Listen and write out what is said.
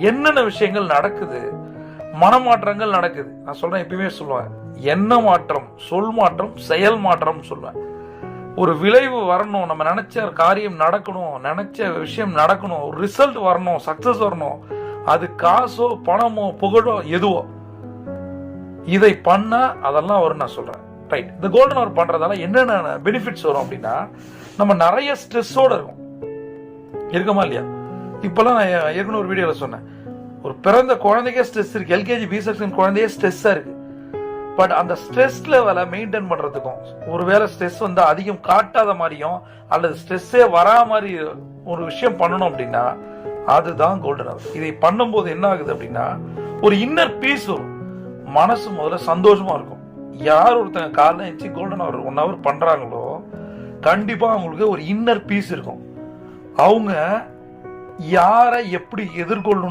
என்னென்ன விஷயங்கள் நடக்குது மனமாற்றங்கள் நடக்குது. நான் சொல்றேன் எப்பயுமே சொல்லுவேன். எண்ண மாற்றம்? சொல் மாற்றம் செயல் மாற்றம் சொல்லுவேன். ஒரு விளைவு வரணும் நம்ம நினைச்ச காரியம் நடக்கணும் நினைச்ச விஷயம் நடக்கணும் ஒரு ரிசல்ட் வரணும் சக்சஸ் வரணும். அது காசோ பணமோ புகழோ எதுவோ. இதை பண்ணா அதெல்லாம் வரும் நான் சொல்றேன். ரைட் இந்த கோல்டன் அவர் பண்றதால என்னென்ன பெனிஃபிட்ஸ் வரும் அப்படின்னா நம்ம நிறைய ஸ்ட்ரெஸ்ஸோட இருக்கும். இருக்குமா இல்லையா? இப்போல்லாம் நான் ஏற்கனவே ஒரு வீடியோவில் சொன்னேன். ஒரு பிறந்த குழந்தைக்கே ஸ்ட்ரெஸ் இருக்கு. எல்கேஜி பி செக்ஷன் குழந்தையே ஸ்ட்ரெஸ்ஸாக இருக்கு. பட் அந்த ஸ்ட்ரெஸ் லெவலை மெயின்டைன் பண்ணுறதுக்கும் ஒருவேளை ஸ்ட்ரெஸ் வந்து அதிகம் காட்டாத மாதிரியும் அல்லது ஸ்ட்ரெஸ்ஸே வரா மாதிரி ஒரு விஷயம் பண்ணணும் அப்படின்னா அதுதான் கோல்டன் ஹவர் இதை பண்ணும்போது என்ன ஆகுது அப்படின்னா ஒரு இன்னர் பீஸ் வரும். மனசு முதல்ல சந்தோஷமா இருக்கும். யார் ஒருத்தங்க காலைல எழுச்சி கோல்டன் அவர் ஒன் ஹவர் பண்ணுறாங்களோ கண்டிப்பாக அவங்களுக்கு ஒரு இன்னர் பீஸ் இருக்கும். அவங்க யாரை எப்படி எதிர்கொள்ளும்